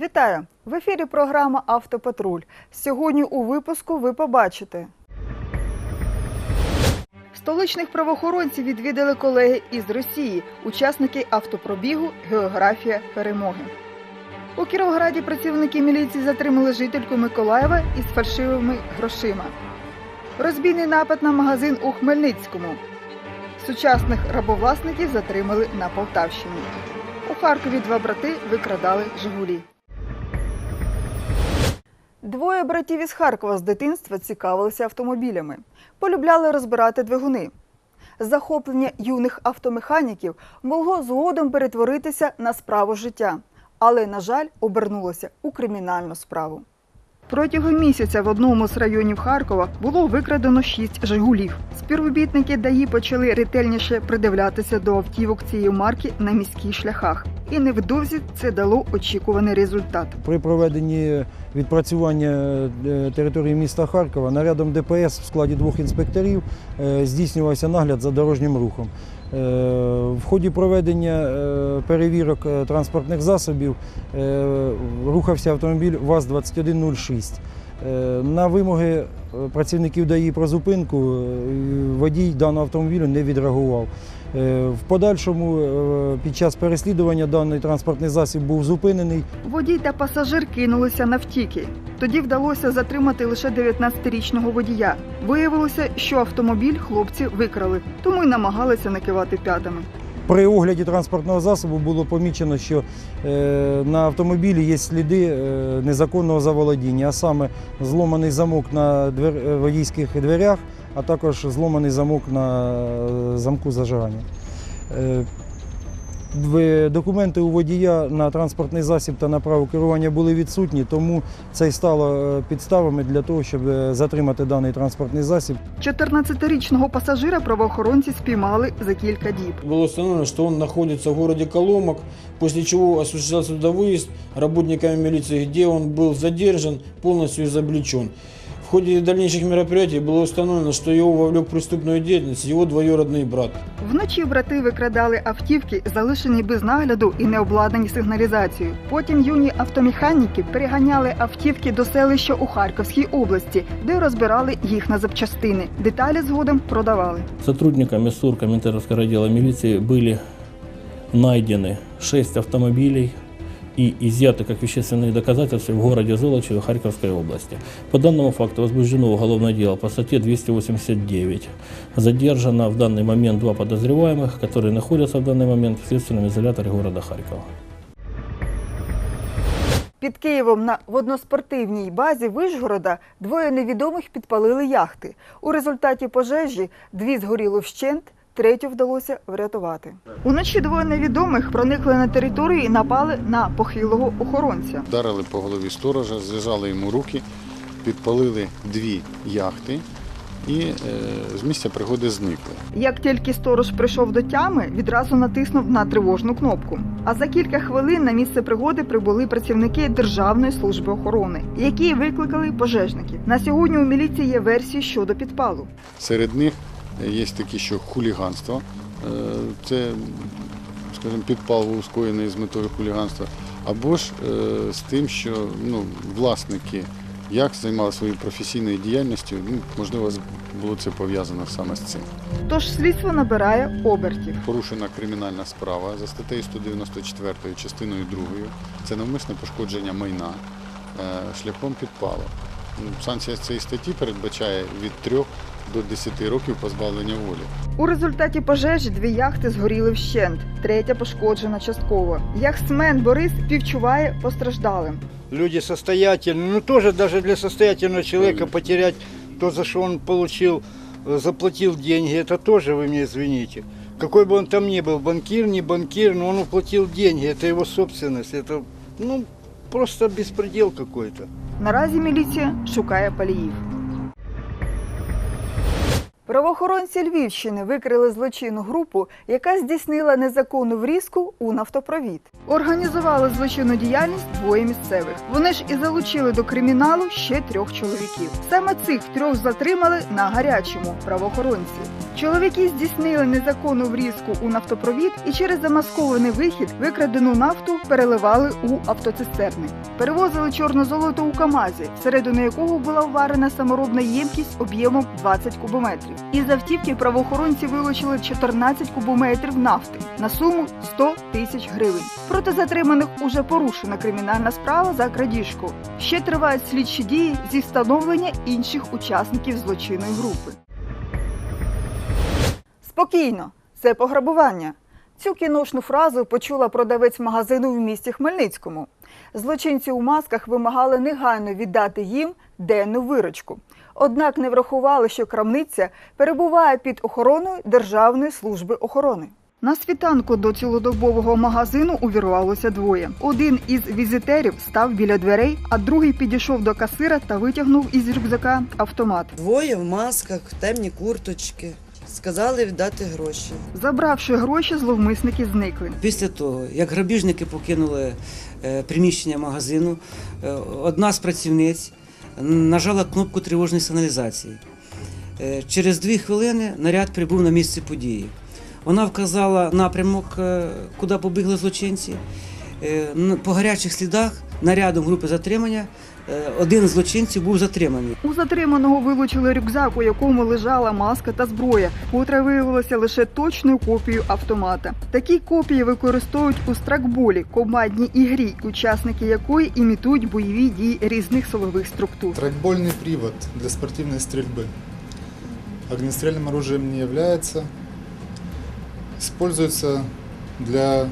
Вітаю! В ефірі програма Автопатруль. Сьогодні у випуску ви побачите. Столичних правоохоронців відвідали колеги із Росії, учасники автопробігу Географія перемоги. У Кіровограді працівники міліції затримали жительку Миколаєва із фальшивими грошима. Розбійний напад на магазин у Хмельницькому. Сучасних рабовласників затримали на Полтавщині. У Харкові два брати викрадали Жигулі. Двоє братів із Харкова з дитинства цікавилися автомобілями, полюбляли розбирати двигуни. Захоплення юних автомеханіків могло згодом перетворитися на справу життя, але, на жаль, обернулося у кримінальну справу. Протягом місяця в одному з районів Харкова було викрадено шість «Жигулів». Співробітники ДАІ почали ретельніше придивлятися до автівок цієї марки на міських шляхах. І невдовзі це дало очікуваний результат. При проведенні відпрацювання е, території міста Харкова нарядом ДПС в складі двох інспекторів е, здійснювався нагляд за дорожнім рухом. Е, В ході проведення е, перевірок е, транспортних засобів рухався автомобіль ВАЗ-2106. Е, На вимоги е, працівників ДАІ про зупинку е, водій даного автомобілю не відреагував. В подальшому під час переслідування даний транспортний засіб був зупинений. Водій та пасажир кинулися на втіки. Тоді вдалося затримати лише 19-річного водія. Виявилося, що автомобіль хлопці викрали, тому й намагалися накивати п'ятами. При огляді транспортного засобу було помічено, що е, на автомобілі є сліди е, незаконного заволодіння, а саме зломаний замок на е, водійських дверях, а також зломаний замок на замку зажигання. Е, дв- Документи у водія на транспортний засіб та на право керування були відсутні, тому це й стало е, підставами для того, щоб е, затримати даний транспортний засіб 14-річного пасажира правоохоронці спіймали за кілька діб. Было установлено, что он находится в городе Коломок, после чего осуществлялся туда выезд работниками милиции, где он был задержан, полностью изобличен. В ходе дальнейших мероприятий было установлено, что его вовлек в преступную деятельность его двоюродный брат. Вночі брати викрадали автівки, залишені без нагляду і не обладнані сигналізацією. Потім юні автомеханіки переганяли автівки до селища у Харківській області, де розбирали їх на запчастини. Деталі згодом продавали. Сотрудниками СУР Коминтерновского отдела милиции были найдены 6 автомобилей и изъяты как вещественные доказательства в городе Золочеве Харьковской области. По данному факту возбуждено уголовное дело по статье 289. Задержано в данный момент два подозреваемых, которые находятся в данный момент в следственном изоляторе города Харькова. Під Києвом на водноспортивній базі Вишгорода двоє невідомих підпалили яхти. У результаті пожежі дві згоріли вщент, третю вдалося врятувати. Уночі двоє невідомих проникли на територію і напали на похилого охоронця. Вдарили по голові сторожа, зв'язали йому руки, підпалили дві яхти і е, з місця пригоди зникли. Як тільки сторож прийшов до тями, відразу натиснув на тривожну кнопку. А за кілька хвилин на місце пригоди прибули працівники Державної служби охорони, які викликали пожежників. На сьогодні у міліції є версії щодо підпалу. Серед них є такі, що хуліганство. Е, Це, скажімо, підпал скоєний з метою хуліганства. Або ж е, з тим, що ну, власники як займалися своєю професійною діяльністю, ну, можливо, було це пов'язано саме з цим. Тож слідство набирає обертів. Порушена кримінальна справа за статтею 194 частиною 2. Це навмисне пошкодження майна е, шляхом підпалу. Ну, Санкція цієї статті передбачає від 3 до 10 років позбавлення волі. У результаті пожежі дві яхти згоріли вщент, третя пошкоджена частково. Яхтсмен Борис співчуває постраждалим. люди состоятельные, ну тоже даже для состоятельного человека потерять то, за что он получил, э, заплатил деньги, это тоже вы мне извините. Какой бы он там ни был, банкир, не банкир, но он уплатил деньги, это его собственность, это, ну, просто беспредел какой-то. Наразі міліція шукає паліїв. Правоохоронці Львівщини викрили злочинну групу, яка здійснила незаконну врізку у нафтопровід. Організували злочинну діяльність двоє місцевих. Вони ж і залучили до криміналу ще трьох чоловіків. Саме цих трьох затримали на гарячому правоохоронці. Чоловіки здійснили незаконну врізку у нафтопровід і через замаскований вихід викрадену нафту переливали у автоцистерни. Перевозили чорне золото у КАМАЗі, всередину якого була вварена саморобна ємкість об'ємом 20 кубометрів. Із автівки правоохоронці вилучили 14 кубометрів нафти на суму 100 тисяч гривень. Проти затриманих уже порушена кримінальна справа за крадіжку. Ще тривають слідчі дії зі встановлення інших учасників злочинної групи. Спокійно, це пограбування. Цю кіношну фразу почула продавець магазину в місті Хмельницькому. Злочинці у масках вимагали негайно віддати їм денну виручку. Однак не врахували, що крамниця перебуває під охороною Державної служби охорони. На світанку до цілодобового магазину увірвалося двоє. Один із візитерів став біля дверей, а другий підійшов до касира та витягнув із рюкзака автомат. Двоє в масках, темні курточки. Сказали віддати гроші. Забравши гроші, зловмисники зникли. Після того, як грабіжники покинули е, приміщення магазину, е, одна з працівниць нажала кнопку тривожної сигналізації. Е, Через дві хвилини наряд прибув на місце події. Вона вказала напрямок, куди побігли злочинці. Е, н- По гарячих слідах нарядом групи затримання е, один з злочинців був затриманий. У затриманого вилучили рюкзак, у якому лежала маска та зброя, котра виявилася лише точною копією автомата. Такі копії використовують у стракболі, командній ігрі, учасники якої імітують бойові дії різних силових структур. Трекбольный привод для спортивной стрельбы. Огнестрельным оружием не является. Используется для тренирово-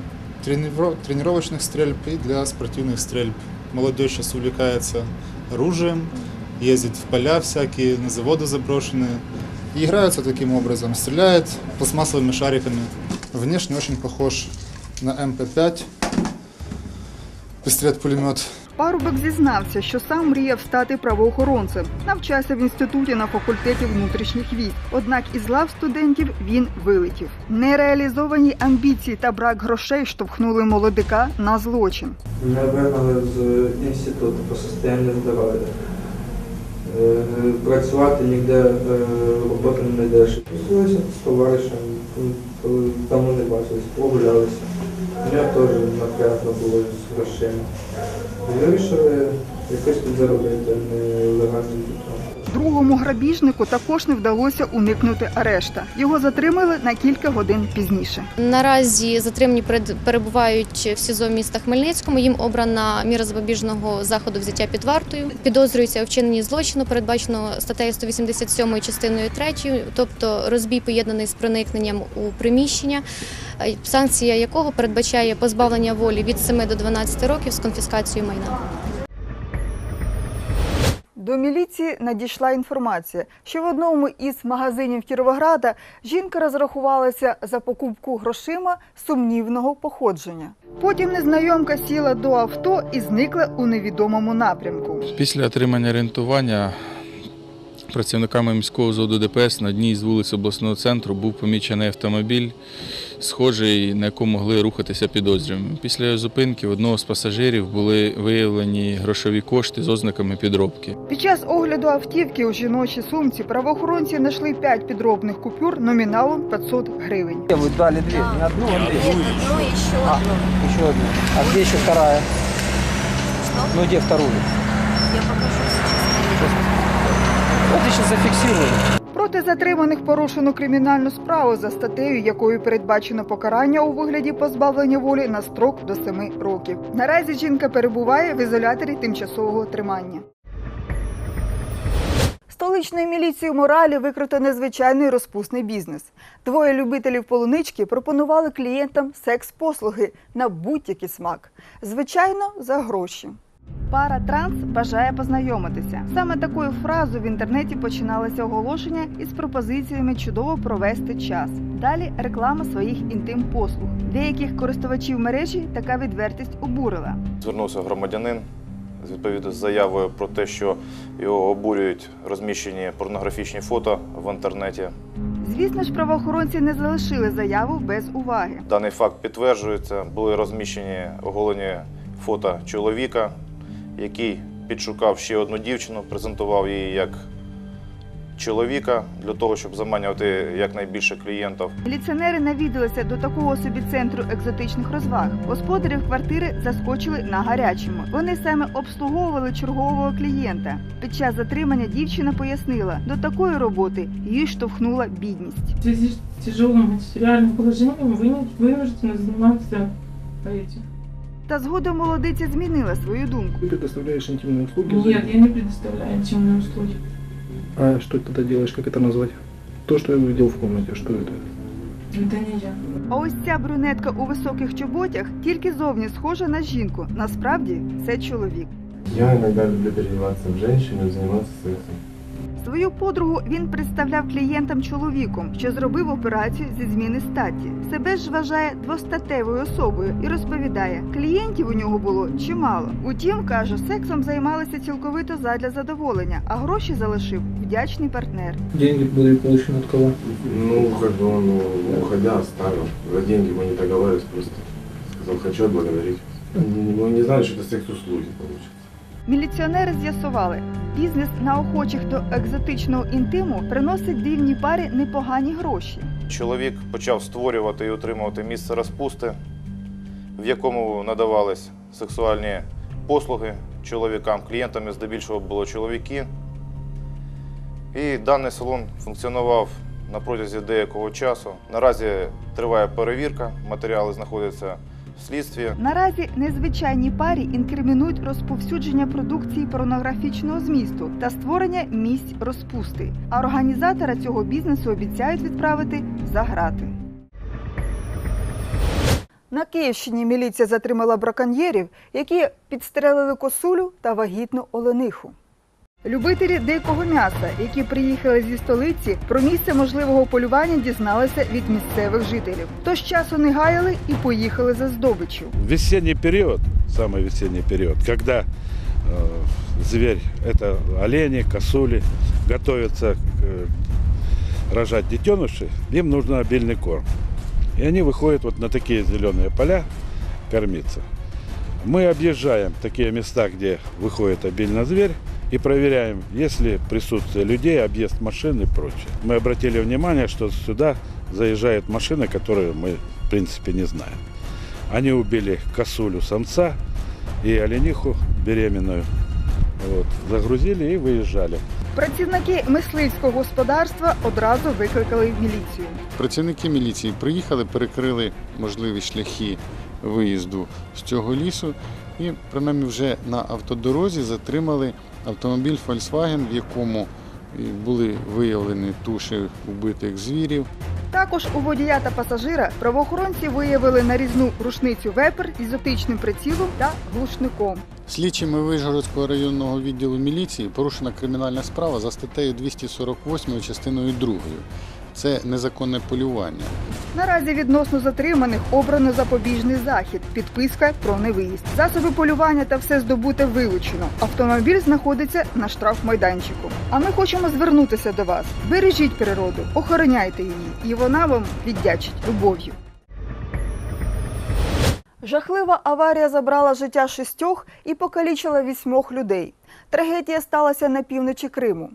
тренировочных стрельб и для спортивных стрельб. Молодежь сейчас увлекается оружием, ездит в поля всякие, на заводы заброшенные. И играются таким образом. Стреляет пластмассовыми шариками. Внешне очень похож на МП-5. Пистолет-пулемет Парубок зізнався, що сам мріяв стати правоохоронцем. Навчався в інституті на факультеті внутрішніх військ. Однак із лав студентів він вилетів. Нереалізовані амбіції та брак грошей штовхнули молодика на злочин. Мене вигнали з інституту по состоянню здоров'я. Е, Працювати ніде е, роботи не знайдеш. Зустрілися з товаришем, давно не бачились, прогулялися. Мене теж напряжно було з грошима. Вирішили якось тут заробити нелегальним. Другому грабіжнику також не вдалося уникнути арешта. Його затримали на кілька годин пізніше. Наразі затримані перебувають в СІЗО міста Хмельницькому. Їм обрана міра запобіжного заходу взяття під вартою. Підозрюються у вчиненні злочину, передбачено статтею 187 частиною 3, тобто розбій поєднаний з проникненням у приміщення, е, санкція якого передбачає позбавлення волі від 7 до 12 років з конфіскацією майна. До міліції надійшла інформація, що в одному із магазинів Кіровограда жінка розрахувалася за покупку грошима сумнівного походження. Потім незнайомка сіла до авто і зникла у невідомому напрямку. Після отримання орієнтування працівниками міського заводу ДПС на одній з вулиць обласного центру був помічений автомобіль, схожий, на якому могли рухатися підозрювані. Після зупинки в одного з пасажирів були виявлені грошові кошти з ознаками підробки. Під час огляду автівки у жіночій сумці правоохоронці знайшли 5 підробних купюр номіналом 500 гривень. Вы дали две, не одну, а две. Одну еще одну. еще одну. А где еще вторая? Ну где вторую? Я покажу сейчас. Вот я сейчас зафиксирую. Проти затриманих порушено кримінальну справу за статтею, якою передбачено покарання у вигляді позбавлення волі на строк до 7 років. Наразі жінка перебуває в ізоляторі тимчасового тримання. Столичною міліцією моралі викрито незвичайний розпусний бізнес. Двоє любителів полунички пропонували клієнтам секс-послуги на будь-який смак. Звичайно, за гроші. Пара транс бажає познайомитися. Саме такою фразою в інтернеті починалося оголошення із пропозиціями чудово провести час. Далі реклама своїх інтим-послуг. Деяких користувачів мережі така відвертість обурила. Звернувся громадянин з відповідно з заявою про те, що його обурюють розміщені порнографічні фото в інтернеті. Звісно ж, правоохоронці не залишили заяву без уваги. Даний факт підтверджується. Були розміщені оголені фото чоловіка, який підшукав ще одну дівчину, презентував її як чоловіка для того, щоб заманювати якнайбільше клієнтів. Міліціонери навідалися до такого собі центру екзотичних розваг. Господарів квартири заскочили на гарячому. Вони саме обслуговували чергового клієнта. Під час затримання дівчина пояснила, до такої роботи її штовхнула бідність. В связи с тяжелым материальным положением вы вынуждены заниматься этим. Та згодом молодиця змінила свою думку. Ты предоставляешь интимные услуги? Нет, я не предоставляю интимные услуги. А что ты тогда делаешь, как это назвать? То, что я увидел в комнате, что это? Это не я. А ось ця брюнетка у високих чоботях тільки зовні схожа на жінку. Насправді це чоловік. Я иногда люблю переодеваться в женщину и заниматься сексом. Свою подругу він представляв клієнтам чоловіком, що зробив операцію зі зміни статі. Себе ж вважає двостатевою особою і розповідає, клієнтів у нього було чимало. Утім, каже, сексом займалися цілковито задля задоволення, а гроші залишив вдячний партнер. Деньги были получены от кого? Ну, как бы он, ну, уходя, оставил. За деньги мы не договаривались, просто сказал, хочу отблагодарить. Мы не знали, что это секс-услуги получится. Міліціонери з'ясували, бізнес на охочих до екзотичного інтиму приносить дивній парі непогані гроші. Чоловік почав створювати і утримувати місце розпусти, в якому надавались сексуальні послуги чоловікам. Клієнтами здебільшого були чоловіки. І даний салон функціонував на протязі деякого часу. Наразі триває перевірка, матеріали знаходяться слідстві. Наразі незвичайній парі інкримінують розповсюдження продукції порнографічного змісту та створення місць розпусти. А організатора цього бізнесу обіцяють відправити за грати. На Київщині міліція затримала браконьєрів, які підстрелили косулю та вагітну олениху. Любителі дикого м'яса, які приїхали зі столиці, про місце можливого полювання дізналися від місцевих жителів. Тож часу не гаяли і поїхали за здобиччю. весенний период, самый весенний период, когда э, зверь, это олени, косули, готовятся к, э, рожать детенышей, им нужен обильный корм. И они выходят вот на такие зеленые поля кормиться. Мы объезжаем такие места, где выходит обильно зверь, и проверяем, есть ли присутствие людей, объезд машин и прочее. Мы обратили внимание, что сюда заезжают машины, которые мы, в принципе, не знаем. Они убили косулю самца и олениху беременную. Вот, загрузили и выезжали. Працівники мисливського господарства одразу викликали міліцію. Працівники міліції приїхали, перекрили можливі шляхи виїзду з цього лісу і принаймні вже на автодорозі затримали автомобіль Volkswagen, в якому були виявлені туші вбитих звірів. Також у водія та пасажира правоохоронці виявили нарізну рушницю вепер з ізотичним прицілом та глушником. Слідчими Вишгородського районного відділу міліції порушена кримінальна справа за статтею 248 частиною 2. Це незаконне полювання. Наразі відносно затриманих обрано запобіжний захід, підписка про невиїзд. Засоби полювання та все здобуте вилучено. Автомобіль знаходиться на штрафмайданчику. А ми хочемо звернутися до вас. Бережіть природу, охороняйте її, і вона вам віддячить любов'ю. Жахлива аварія забрала життя шістьох і покалічила вісьмох людей. Трагедія сталася на півночі Криму.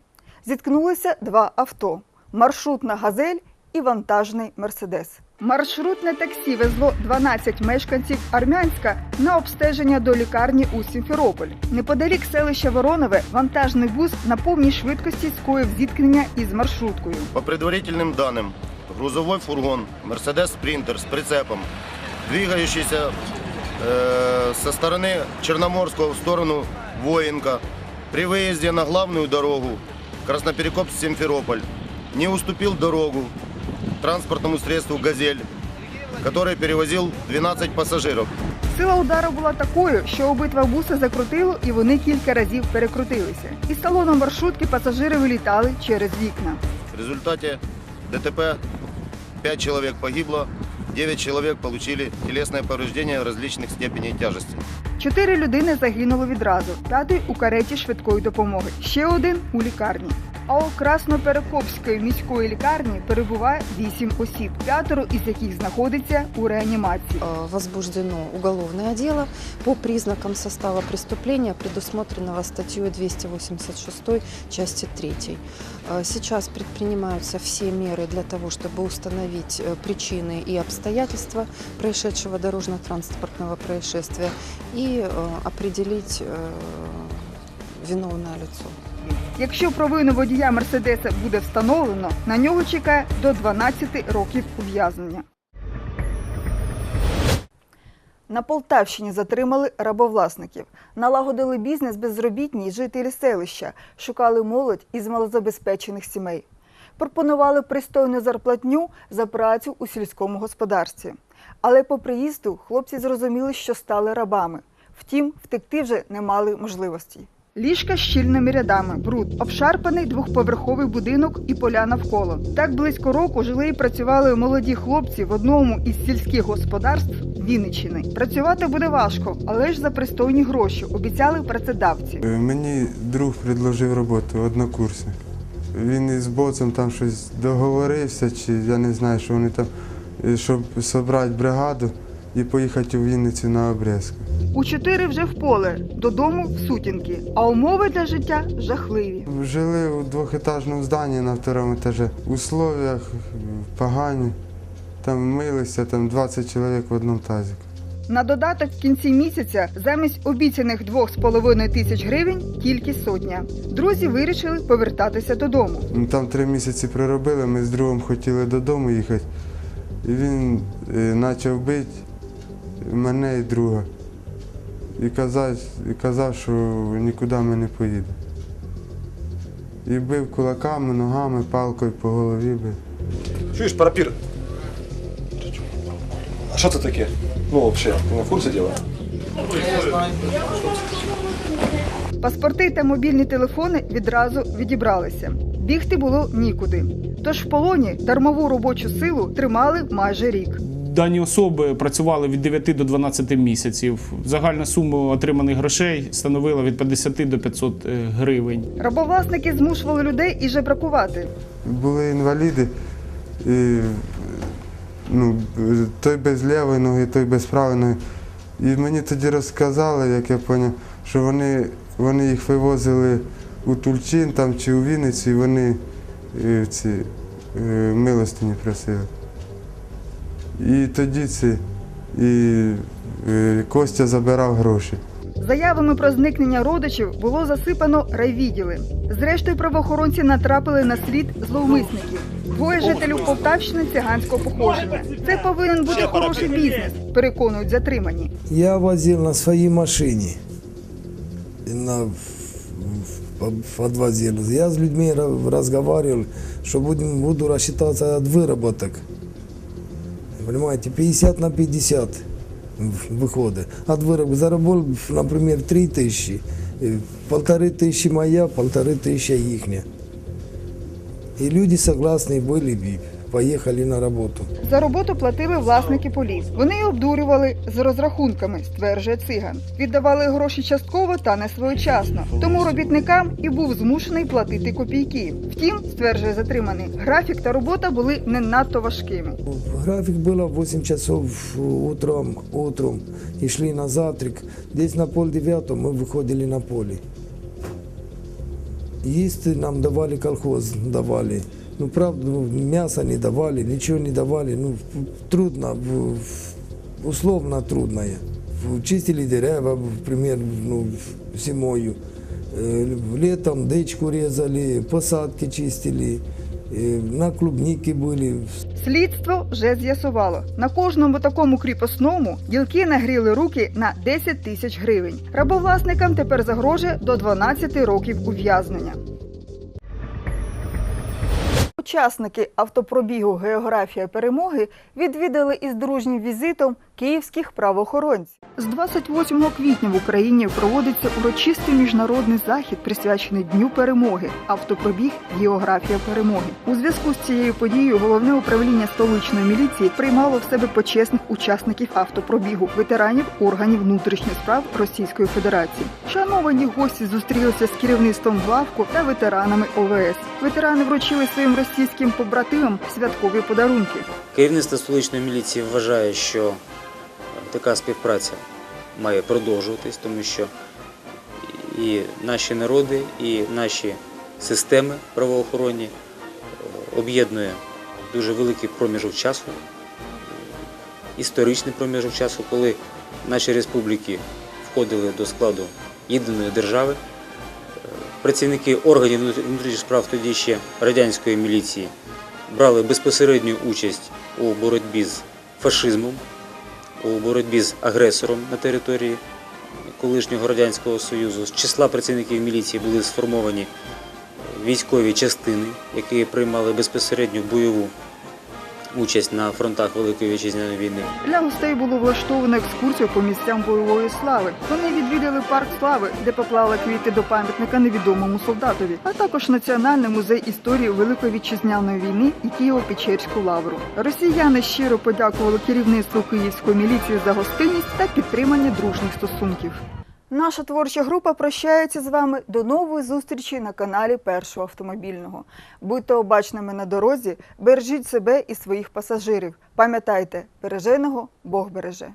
Зіткнулися два авто: маршрутна газель і вантажний мерседес. Маршрутне таксі везло 12 мешканців Армянська на обстеження до лікарні у Сімферополь. Неподалік селища Воронове вантажний бус на повній швидкості скоїв зіткнення із маршруткою. По предварительным данным, грузовой фургон Mercedes Sprinter с прицепом, двигающийся э, со стороны Черноморского в сторону Воинка, при выезде на главную дорогу Красноперекопск-Симферополь, не уступил дорогу транспортному средству «Газель», который перевозил 12 пассажиров. Сила удару була такою, що обидва буси закрутило і вони кілька разів перекрутилися. Із салону маршрутки пасажири вилітали через вікна. В результате ДТП 5 человек погибло, 9 человек получили телесные повреждения различных степеней тяжести. Чотири людини загинуло відразу, п'ятий у кареті швидкої допомоги, ще один у лікарні. А у Красноперекопської міської лікарні перебуває 8 осіб, п'ятеро із яких знаходиться у реанімації. Э, возбуждено уголовное дело по признакам состава преступления, предусмотренного статьей 286 части 3. Э, Сейчас предпринимаются все меры для того, чтобы установить э, причины и обстоятельства происшедшего дорожно-транспортного происшествия и э, определить э, виновное лицо. Якщо провину водія Мерседеса буде встановлено, на нього чекає до 12 років ув'язнення. На Полтавщині затримали рабовласників, налагодили бізнес безробітні жителі селища, шукали молодь із малозабезпечених сімей. Пропонували пристойну зарплатню за працю у сільському господарстві. Але по приїзду хлопці зрозуміли, що стали рабами. Втім, втекти вже не мали можливості. Ліжка з щільними рядами, бруд, обшарпаний двохповерховий будинок і поля навколо. Так близько року жили і працювали молоді хлопці в одному із сільських господарств Вінниччини. Працювати буде важко, але ж за пристойні гроші обіцяли працедавці. Е, Мені друг предложив роботу, однокурсник. Він із боцем там щось договорився, чи я не знаю, що вони там, е, щоб зібрати бригаду і поїхати у Вінницю на обрізку. У чотири вже в поле, додому в сутінки, а умови для життя жахливі. Жили у двохетажному зданні на второму етажі. Условіях е, погані. Там милися, там 20 чоловік в одному тазику. На додаток в кінці місяця замість обіцяних 2,5 тисяч гривень тільки сотня. Друзі вирішили повертатися додому. Ну, Там три місяці проробили, ми з другом хотіли додому їхати. І він е, почав бити мене і друга. І казав, і казав, що нікуди ми не поїдемо. І бив кулаками, ногами, палкою по голові бив. Чуєш, парапір? А що це таке? Ну, взагалі, ти не в курсі діла? Паспорти та мобільні телефони відразу відібралися. Бігти було нікуди. Тож в полоні дармову робочу силу тримали майже рік. Дані особи працювали від 9 до 12 місяців. Загальна сума отриманих грошей становила від 50 до 500 е, гривень. Рабовласники змушували людей і жебракувати. Були інваліди, і, ну, той без лівої ноги, той без правої ноги. І мені тоді розказали, як я зрозумів, що вони, вони їх вивозили у Тульчин там, чи у Вінницю, і вони е, ці, е, милостині просили. І тоді ці, і е, Костя забирав гроші. Заявами про зникнення родичів було засипано райвідділи. Зрештою, правоохоронці натрапили на слід зловмисників. Двоє жителів Полтавщини циганського походження. Це повинен бути хороший бізнес, переконують затримані. Я возил на своей машине. И На, подвозил. Я с людьми ра- разговаривал, что будем, буду рассчитаться от выработок Понимаете, 50 на 50 в- выходы. От выработок заработал, например, 3 тысячи. Э, Полторы тысячи моя, полторы тысячи ихняя. И люди согласны были, и поехали на работу. За роботу платили власники полів. Вони й обдурювали з розрахунками, стверджує циган. Віддавали гроші частково та не своєчасно. Тому робітникам і був змушений платити копійки. Втім, стверджує затриманий, графік та робота були не надто важкими. График было 8 часов утром, утром и шли на завтрак. Здесь на пол девятого мы выходили на поле. Есть нам давали колхоз, давали. Ну, правда, ну, мясо не давали, ничего не давали. Ну, трудно, в- в- условно трудное. В- Чистили дерева, например, ну, зимою. Э, Летом дичку резали, посадки чистили, э, на клубники были. Слідство вже з'ясувало. На кожному такому кріпосному ділки нагріли руки на 10 тисяч гривень. Рабовласникам тепер загрожує до 12 років ув'язнення. Учасники автопробігу Географія перемоги відвідали із дружнім візитом київських правоохоронців. З 28 квітня в Україні проводиться урочистий міжнародний захід, присвячений Дню перемоги. Автопробіг Географія перемоги. У зв'язку з цією подією головне управління столичної міліції приймало в себе почесних учасників автопробігу, ветеранів органів внутрішніх справ Російської Федерації. Шановані гості зустрілися з керівництвом главку та ветеранами ОВС. Ветерани вручили своїм російським побратимам святкові подарунки. Керівництво столичної міліції вважає, що така співпраця має продовжуватись, тому що і наші народи, і наші системи правоохоронні е, об'єднує дуже великий проміжок часу, історичний проміжок часу, коли наші республіки входили до складу єдиної держави. Е, Працівники органів внутрішніх справ тоді ще радянської міліції брали безпосередню участь у боротьбі з фашизмом, у боротьбі з агресором на території колишнього Радянського Союзу. З числа працівників міліції були сформовані військові частини, які приймали безпосередню бойову участь на фронтах Великої Вітчизняної війни. Для гостей було влаштовано екскурсію по місцям бойової слави. Вони відвідали парк слави, де поклали квіти до пам'ятника невідомому солдатові, а також Національний музей історії Великої вітчизняної війни і Києво-Печерську лавру. Росіяни щиро подякували керівництву київської міліції за гостинність та підтримання дружніх стосунків. Наша творча група прощається з вами до нової зустрічі на каналі Першого автомобільного. Будьте обачними на дорозі, бережіть себе і своїх пасажирів. Пам'ятайте, береженого Бог береже.